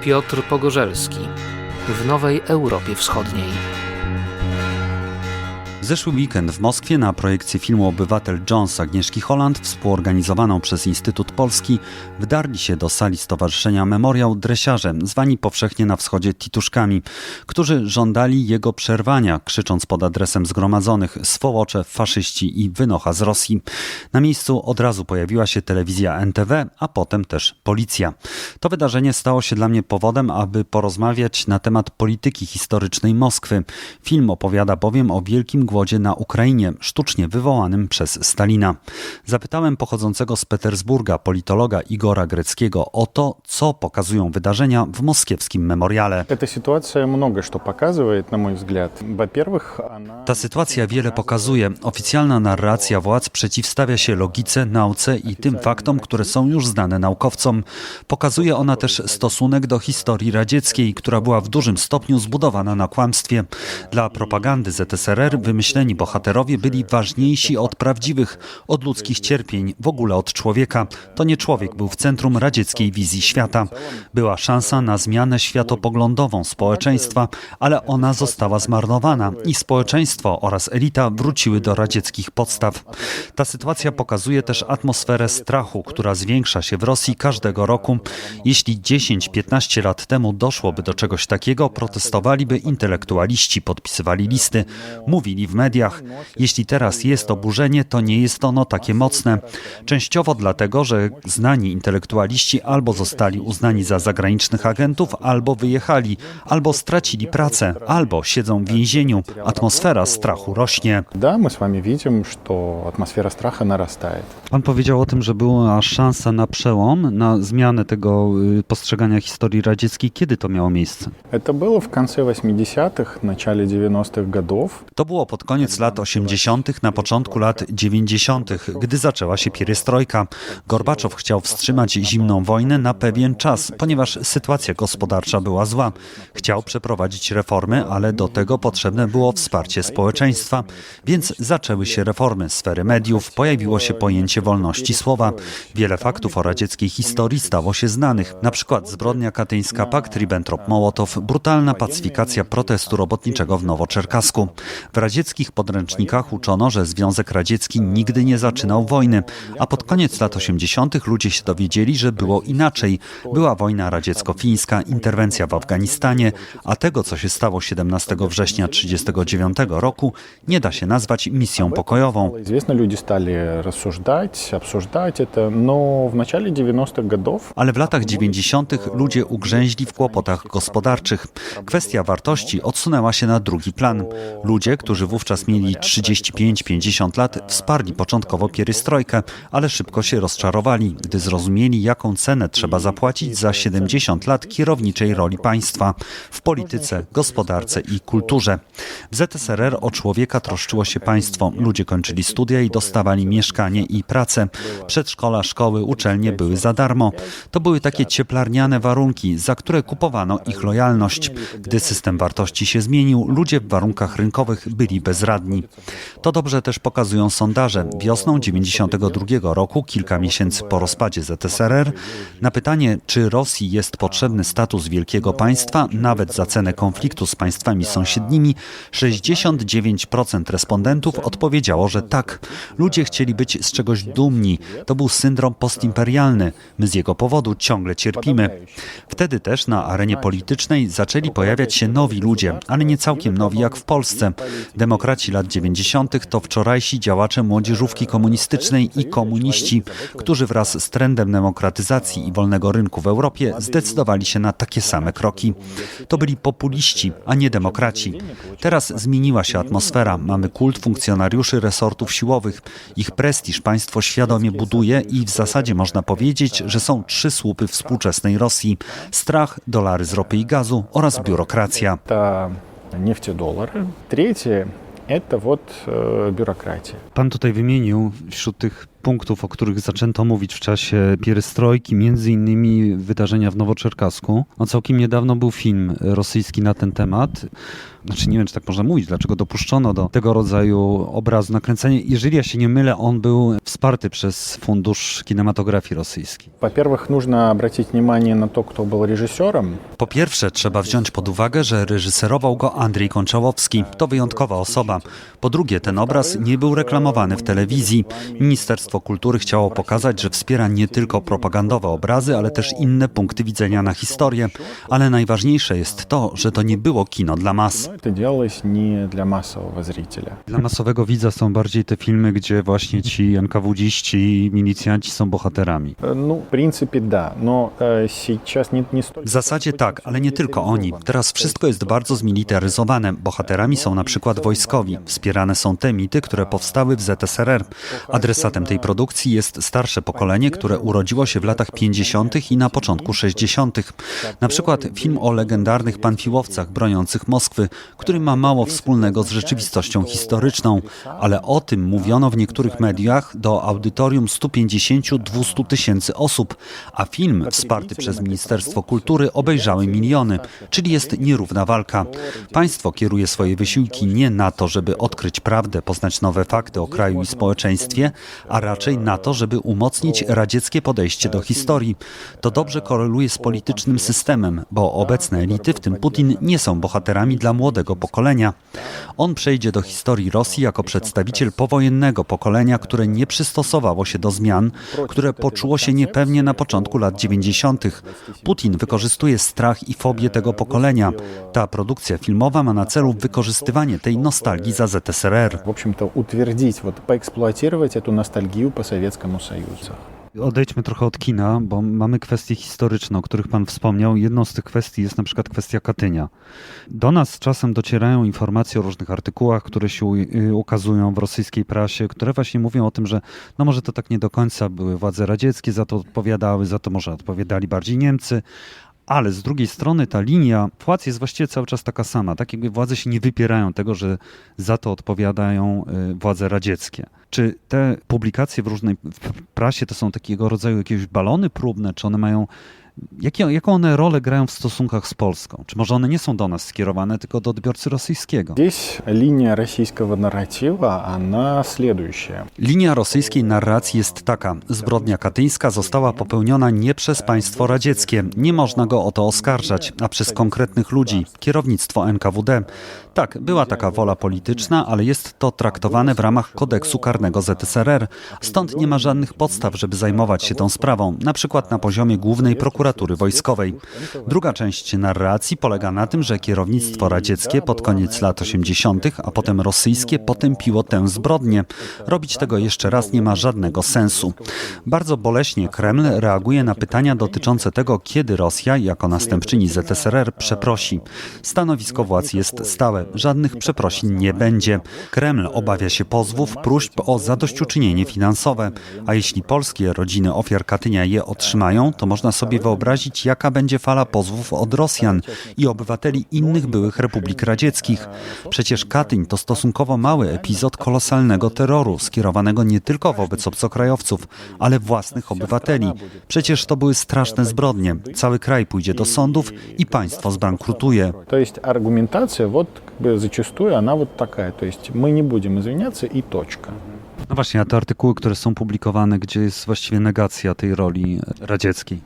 Piotr Pogorzelski w Nowej Europie Wschodniej. Zeszły weekend w Moskwie na projekcję filmu Obywatel Jones Agnieszki Holland, współorganizowaną przez Instytut Polski, wdarli się do sali Stowarzyszenia Memoriał dresiarze, zwani powszechnie na wschodzie tituszkami, którzy żądali jego przerwania, krzycząc pod adresem zgromadzonych swołocze, faszyści i wynocha z Rosji. Na miejscu od razu pojawiła się telewizja NTV, a potem też policja. To wydarzenie stało się dla mnie powodem, aby porozmawiać na temat polityki historycznej Moskwy. Film opowiada bowiem o wielkim na Ukrainie, sztucznie wywołanym przez Stalina. Zapytałem pochodzącego z Petersburga politologa Igora Greckiego o to, co pokazują wydarzenia w moskiewskim memoriale. Ta sytuacja wiele pokazuje. Oficjalna narracja władz przeciwstawia się logice, nauce i tym faktom, które są już znane naukowcom. Pokazuje ona też stosunek do historii radzieckiej, która była w dużym stopniu zbudowana na kłamstwie. Dla propagandy ZSRR wymyśleni bohaterowie byli ważniejsi od prawdziwych, od ludzkich cierpień, w ogóle od człowieka. To nie człowiek był w centrum radzieckiej wizji świata. Była szansa na zmianę światopoglądową społeczeństwa, ale ona została zmarnowana i społeczeństwo oraz elita wróciły do radzieckich podstaw. Ta sytuacja pokazuje też atmosferę strachu, która zwiększa się w Rosji każdego roku. Jeśli 10-15 lat temu doszłoby do czegoś takiego, protestowaliby intelektualiści, podpisywali listy, mówili w mediach. Jeśli teraz jest oburzenie, to nie jest ono takie mocne. Częściowo dlatego, że znani intelektualiści albo zostali uznani za zagranicznych agentów, albo wyjechali, albo stracili pracę, albo siedzą w więzieniu. Atmosfera strachu rośnie. Да, мы с вами видим, что атмосфера страха нарастает. Pan powiedział o tym, że była szansa na przełom, na zmianę tego y, postrzegania historii radzieckiej. Kiedy to miało miejsce? Это было в конце 80-х, начале 90-х годов. To było pod koniec lat 80., na początku lat 90., gdy zaczęła się pierestrojka. Gorbaczow chciał wstrzymać zimną wojnę na pewien czas, ponieważ sytuacja gospodarcza była zła. Chciał przeprowadzić reformy, ale do tego potrzebne było wsparcie społeczeństwa, więc zaczęły się reformy sfery mediów, pojawiło się pojęcie wolności słowa. Wiele faktów o radzieckiej historii stało się znanych, na przykład zbrodnia katyńska, pakt Ribbentrop-Mołotow, brutalna pacyfikacja protestu robotniczego w Nowoczerkasku. W niemieckich podręcznikach uczono, że Związek Radziecki nigdy nie zaczynał wojny, a pod koniec lat 80. ludzie się dowiedzieli, że było inaczej. Była wojna radziecko-fińska, interwencja w Afganistanie, a tego, co się stało 17 września 1939 roku, nie da się nazwać misją pokojową. Ale w latach 90. ludzie ugrzęźli w kłopotach gospodarczych. Kwestia wartości odsunęła się na drugi plan. Ludzie, którzy wówczas mieli 35-50 lat, wsparli początkowo pierystrojkę, ale szybko się rozczarowali, gdy zrozumieli, jaką cenę trzeba zapłacić za 70 lat kierowniczej roli państwa w polityce, gospodarce i kulturze. W ZSRR o człowieka troszczyło się państwo. Ludzie kończyli studia i dostawali mieszkanie i pracę. Przedszkola, szkoły, uczelnie były za darmo. To były takie cieplarniane warunki, za które kupowano ich lojalność. Gdy system wartości się zmienił, ludzie w warunkach rynkowych byli bezradni. To dobrze też pokazują sondaże. Wiosną 92 roku, kilka miesięcy po rozpadzie ZSRR, na pytanie, czy Rosji jest potrzebny status wielkiego państwa, nawet za cenę konfliktu z państwami sąsiednimi, 69% respondentów odpowiedziało, że tak. Ludzie chcieli być z czegoś dumni. To był syndrom postimperialny. My z jego powodu ciągle cierpimy. Wtedy też na arenie politycznej zaczęli pojawiać się nowi ludzie, ale nie całkiem nowi jak w Polsce Demokraci lat 90. to wczorajsi działacze młodzieżówki komunistycznej i komuniści, którzy wraz z trendem demokratyzacji i wolnego rynku w Europie zdecydowali się na takie same kroki. To byli populiści, a nie demokraci. Teraz zmieniła się atmosfera. Mamy kult funkcjonariuszy resortów siłowych. Ich prestiż państwo świadomie buduje i w zasadzie można powiedzieć, że są trzy słupy współczesnej Rosji: strach, dolary z ropy i gazu oraz biurokracja. это нефтедоллары. Третье – это вот э, бюрократия. Pan tutaj wymienił wśród tych punktów, o których zaczęto mówić w czasie pierestrojki, między innymi wydarzenia w Nowoczerkasku. No, całkiem niedawno był film rosyjski na ten temat. Znaczy nie wiem, czy tak można mówić, dlaczego dopuszczono do tego rodzaju obrazu nakręcenia. Jeżeli ja się nie mylę, on był wsparty przez Fundusz Kinematografii Rosyjskiej. Во-первых, нужно обратить внимание на то, кто был режиссером. Po pierwsze, trzeba wziąć pod uwagę, że reżyserował go Andrzej Konczałowski. To wyjątkowa osoba. Po drugie, ten obraz nie był reklamowany w telewizji. Ministerstwo Ministerstwo Kultury chciało pokazać, że wspiera nie tylko propagandowe obrazy, ale też inne punkty widzenia na historię. Ale najważniejsze jest to, że to nie było kino dla mas. Dla masowego widza są bardziej te filmy, gdzie właśnie ci NKWDziści i milicjanci są bohaterami. W zasadzie tak, ale nie tylko oni. Teraz wszystko jest bardzo zmilitaryzowane. Bohaterami są na przykład wojskowi. Wspierane są te mity, które powstały w ZSRR. Adresatem tej produkcji jest starsze pokolenie, które urodziło się w latach 50. i na początku 60. Na przykład film o legendarnych panfiłowcach broniących Moskwy, który ma mało wspólnego z rzeczywistością historyczną, ale o tym mówiono w niektórych mediach do audytorium 150-200 tysięcy osób, a film wsparty przez Ministerstwo Kultury obejrzały miliony, czyli jest nierówna walka. Państwo kieruje swoje wysiłki nie na to, żeby odkryć prawdę, poznać nowe fakty o kraju i społeczeństwie, a raczej na to, żeby umocnić radzieckie podejście do historii. To dobrze koreluje z politycznym systemem, bo obecne elity, w tym Putin, nie są bohaterami dla młodego pokolenia. On przejdzie do historii Rosji jako przedstawiciel powojennego pokolenia, które nie przystosowało się do zmian, które poczuło się niepewnie na początku lat 90. Putin wykorzystuje strach i fobię tego pokolenia. Ta produkcja filmowa ma na celu wykorzystywanie tej nostalgii za ZSRR. В общем-то, утвердить, вот, поэксплуатировать эту pił po sowieckiemu Sojuszu. Odejdźmy trochę od kina, bo mamy kwestie historyczne, o których Pan wspomniał. Jedną z tych kwestii jest na przykład kwestia Katynia. Do nas czasem docierają informacje o różnych artykułach, które się y, ukazują w rosyjskiej prasie, które właśnie mówią o tym, że no może to tak nie do końca były władze radzieckie, za to odpowiadały, za to może odpowiadali bardziej Niemcy, ale z drugiej strony ta linia władz jest właściwie cały czas taka sama. Tak jakby władze się nie wypierają tego, że za to odpowiadają y, władze radzieckie. Czy te publikacje w różnej prasie to są takiego rodzaju jakieś balony próbne, czy one mają. Jakie, jaką one rolę grają w stosunkach z Polską? Czy może one nie są do nas skierowane, tylko do odbiorcy rosyjskiego? Здесь линия российского нарратива, она следующая. Linia rosyjskiej narracji jest taka: zbrodnia katyńska została popełniona nie przez państwo radzieckie, nie można go o to oskarżać, a przez konkretnych ludzi, kierownictwo NKWD. Tak, była taka wola polityczna, ale jest to traktowane w ramach kodeksu karnego ZSRR. Stąd nie ma żadnych podstaw, żeby zajmować się tą sprawą, na przykład na poziomie głównej prokuratury wojskowej. Druga część narracji polega na tym, że kierownictwo radzieckie pod koniec lat 80., a potem rosyjskie potępiło tę zbrodnię. Robić tego jeszcze raz nie ma żadnego sensu. Bardzo boleśnie Kreml reaguje na pytania dotyczące tego, kiedy Rosja, jako następczyni ZSRR, przeprosi. Stanowisko władz jest stałe. Żadnych przeprosin nie będzie. Kreml obawia się pozwów, próśb o zadośćuczynienie finansowe. A jeśli polskie rodziny ofiar Katynia je otrzymają, to można sobie wyobrazić, jaka będzie fala pozwów od Rosjan i obywateli innych byłych republik radzieckich. Przecież Katyń to stosunkowo mały epizod kolosalnego terroru, skierowanego nie tylko wobec obcokrajowców, ale własnych obywateli. Przecież to były straszne zbrodnie. Cały kraj pójdzie do sądów i państwo zbankrutuje. То есть аргументация вот как бы зачастую она вот такая. То есть мы не будем извиняться и точка. No właśnie, a te artykuły, które są publikowane, gdzie jest właściwie negacja tej roli radzieckiej.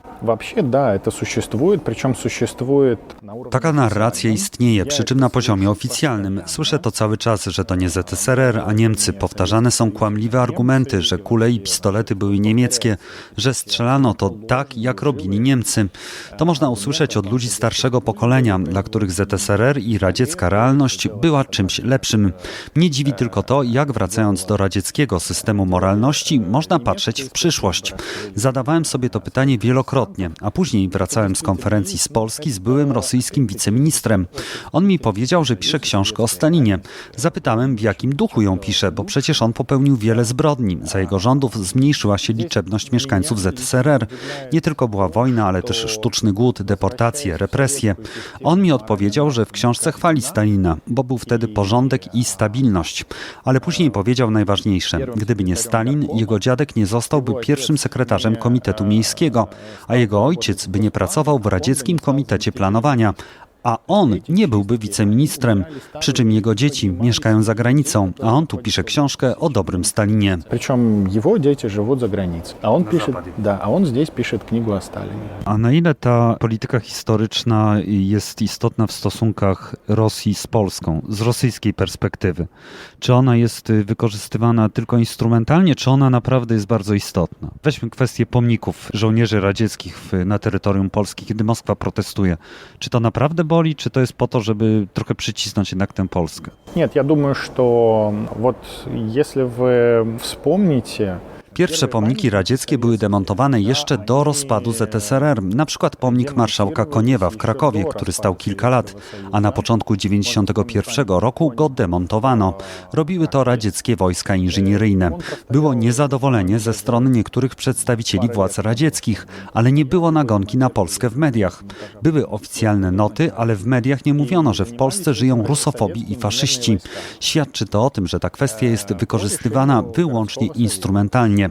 Taka narracja istnieje, przy czym na poziomie oficjalnym. Słyszę to cały czas, że to nie ZSRR, a Niemcy. Powtarzane są kłamliwe argumenty, że kule i pistolety były niemieckie, że strzelano to tak, jak robili Niemcy. To można usłyszeć od ludzi starszego pokolenia, dla których ZSRR i radziecka realność była czymś lepszym. Nie dziwi tylko to, jak wracając do radzieckiego systemu moralności, można patrzeć w przyszłość. Zadawałem sobie to pytanie wielokrotnie a później wracałem z konferencji z Polski z byłym rosyjskim wiceministrem. On mi powiedział, że pisze książkę o Stalinie. Zapytałem, w jakim duchu ją pisze, bo przecież on popełnił wiele zbrodni. Za jego rządów zmniejszyła się liczebność mieszkańców ZSRR. Nie tylko była wojna, ale też sztuczny głód, deportacje, represje. On mi odpowiedział, że w książce chwali Stalina, bo był wtedy porządek i stabilność. Ale później powiedział najważniejsze. Gdyby nie Stalin, jego dziadek nie zostałby pierwszym sekretarzem Komitetu Miejskiego, a jego ojciec by nie pracował w Radzieckim Komitecie Planowania, a on nie byłby wiceministrem, przy czym jego dzieci mieszkają za granicą, a on tu pisze książkę o dobrym Stalinie. Причем его дети живут за границей. А он пишет, да, а он здесь пишет книгу о Сталине. A na ile ta polityka historyczna jest istotna w stosunkach Rosji z Polską, z rosyjskiej perspektywy? Czy ona jest y, wykorzystywana tylko instrumentalnie, czy ona naprawdę jest bardzo istotna? Weźmy kwestię pomników żołnierzy radzieckich w, na terytorium Polski, kiedy Moskwa protestuje. Czy to naprawdę boli, czy to jest po to, żeby trochę przycisnąć jednak tę Polskę? Нет, я думаю, что вот если вы вспомните, Pierwsze pomniki radzieckie były demontowane jeszcze do rozpadu ZSRR, na przykład pomnik marszałka Koniewa w Krakowie, który stał kilka lat, a na początku 1991 roku go demontowano. Robiły to radzieckie wojska inżynieryjne. Było niezadowolenie ze strony niektórych przedstawicieli władz radzieckich, ale nie było nagonki na Polskę w mediach. Były oficjalne noty, ale w mediach nie mówiono, że w Polsce żyją rusofobi i faszyści. Świadczy to o tym, że ta kwestia jest wykorzystywana wyłącznie instrumentalnie.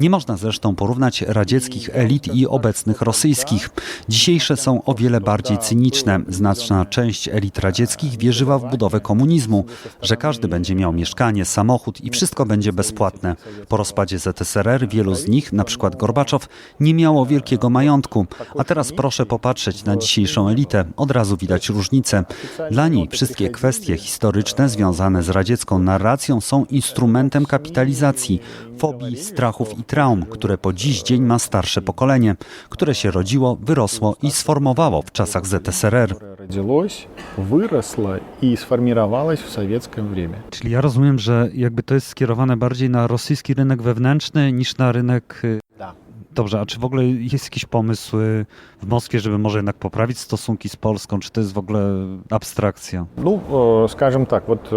Nie można zresztą porównać radzieckich elit i obecnych rosyjskich. Dzisiejsze są o wiele bardziej cyniczne. Znaczna część elit radzieckich wierzyła w budowę komunizmu, że każdy będzie miał mieszkanie, samochód i wszystko będzie bezpłatne. Po rozpadzie ZSRR wielu z nich, przykład Gorbaczow, nie miało wielkiego majątku. A teraz proszę popatrzeć na dzisiejszą elitę. Od razu widać różnicę. Dla niej wszystkie kwestie historyczne związane z radziecką narracją są instrumentem kapitalizacji, fobii, strachów i traum, które po dziś dzień ma starsze pokolenie, które się rodziło, wyrosło i sformowało w czasach ZSRR. которое родилось, выросло и сформировалось в советское время. Czyli ja rozumiem, że jakby to jest skierowane bardziej na rosyjski rynek wewnętrzny niż na rynek. y, Da. Dobrze, a czy w ogóle jest jakiś pomysł y, w Moskwie, żeby może jednak poprawić stosunki z Polską, czy to jest w ogóle abstrakcja? Ну, э, скажем так, вот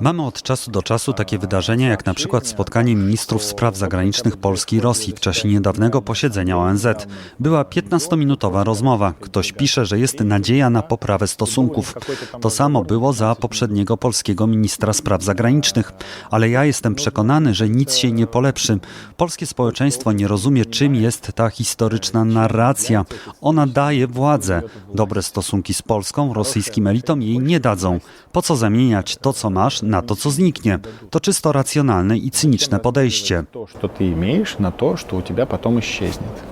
Mamy od czasu do czasu takie wydarzenia, jak na przykład spotkanie ministrów spraw zagranicznych Polski i Rosji w czasie niedawnego posiedzenia ONZ. Była 15-minutowa rozmowa. Ktoś pisze, że jest nadzieja na poprawę stosunków. To samo było za poprzedniego polskiego ministra spraw zagranicznych. Ale ja jestem przekonany, że nic się nie polepszy. Polskie społeczeństwo nie rozumie, czym jest ta historyczna narracja. Ona daje władzę. Dobre stosunki z Polską, rosyjskim elitom jej nie dadzą. Po co zamieniać to, co masz, na to, co zniknie? To czysto racjonalne i cyniczne podejście. То, что ты имеешь, на то, что у тебя потом исчезнет.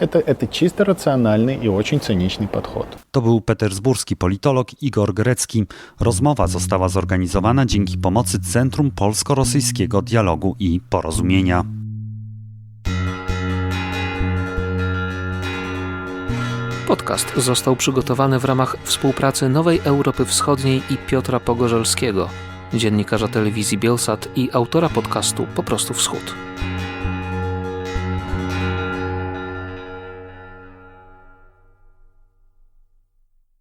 Это, это чисто рациональный и очень циничный подход. To był petersburski politolog Igor Grecki. Rozmowa została zorganizowana dzięki pomocy Centrum Polsko-Rosyjskiego Dialogu i Porozumienia. Podcast został przygotowany w ramach współpracy Nowej Europy Wschodniej i Piotra Pogorzelskiego, dziennikarza telewizji Bielsat i autora podcastu Po prostu Wschód.